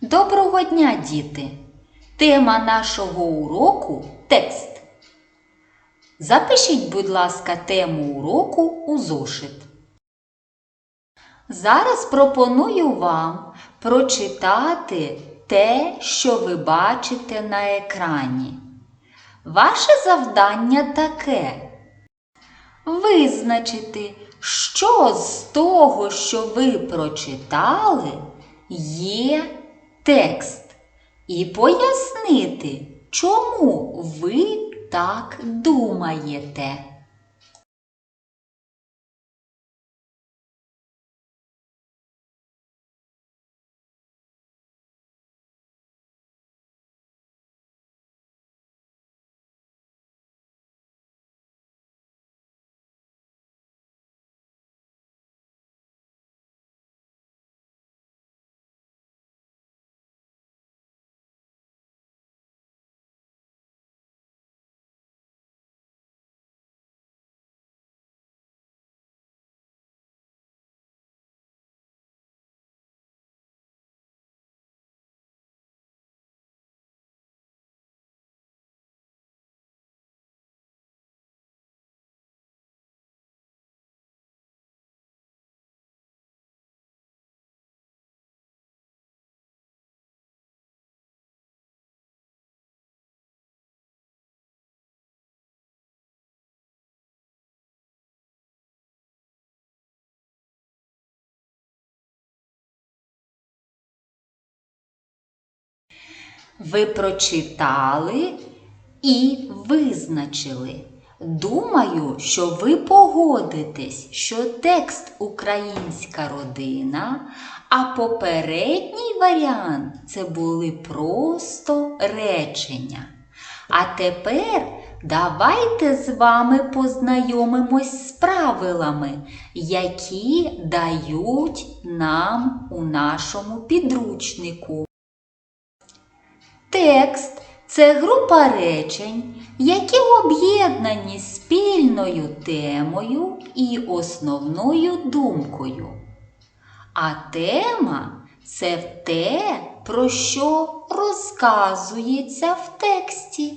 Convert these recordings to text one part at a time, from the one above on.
Доброго дня, діти! Тема нашого уроку текст. Запишіть, будь ласка, тему уроку у зошит. Зараз пропоную вам прочитати те, що ви бачите на екрані. Ваше завдання таке визначити, що з того, що ви прочитали, є текст, і пояснити, чому ви так думаєте. Ви прочитали і визначили. Думаю, що ви погодитесь, що текст Українська родина, а попередній варіант це були просто речення. А тепер давайте з вами познайомимось з правилами, які дають нам у нашому підручнику. Текст це група речень, які об'єднані спільною темою і основною думкою. А тема це те, про що розказується в тексті.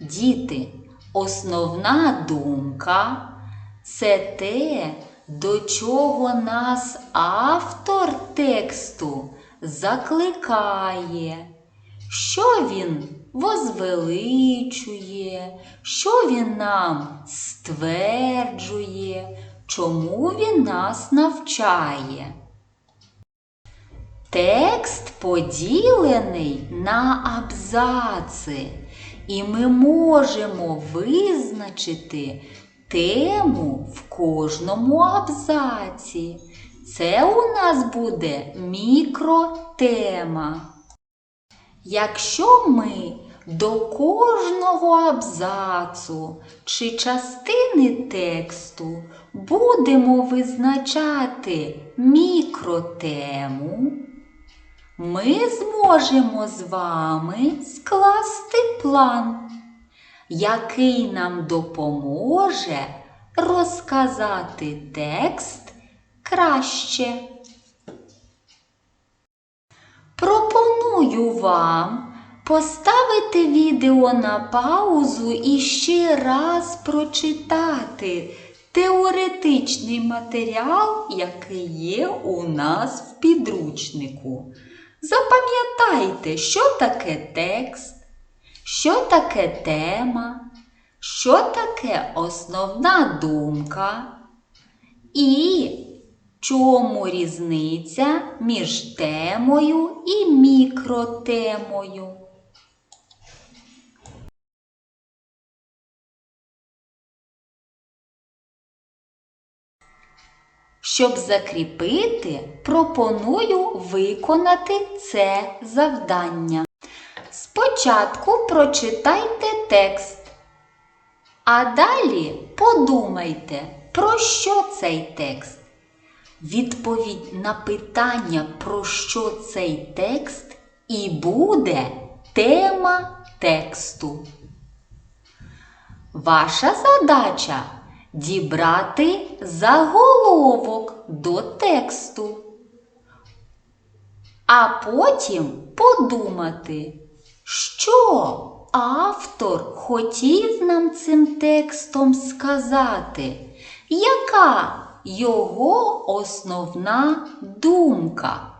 Діти, основна думка це те, до чого нас автор тексту закликає, що він возвеличує, що він нам стверджує, чому він нас навчає. Текст поділений на абзаци, і ми можемо визначити тему в кожному абзаці. Це у нас буде мікротема. Якщо ми до кожного абзацу чи частини тексту будемо визначати мікротему, ми зможемо з вами скласти план, який нам допоможе розказати текст краще. Пропоную вам поставити відео на паузу і ще раз прочитати теоретичний матеріал, який є у нас в підручнику. Запам'ятайте, що таке текст, що таке тема, що таке основна думка і чому різниця між темою і мікротемою. Щоб закріпити, пропоную виконати це завдання. Спочатку прочитайте текст, а далі подумайте, про що цей текст. Відповідь на питання, про що цей текст, і буде тема тексту. Ваша задача дібрати заголовок до тексту. а потім подумати, що автор хотів нам цим текстом сказати, яка його основна думка.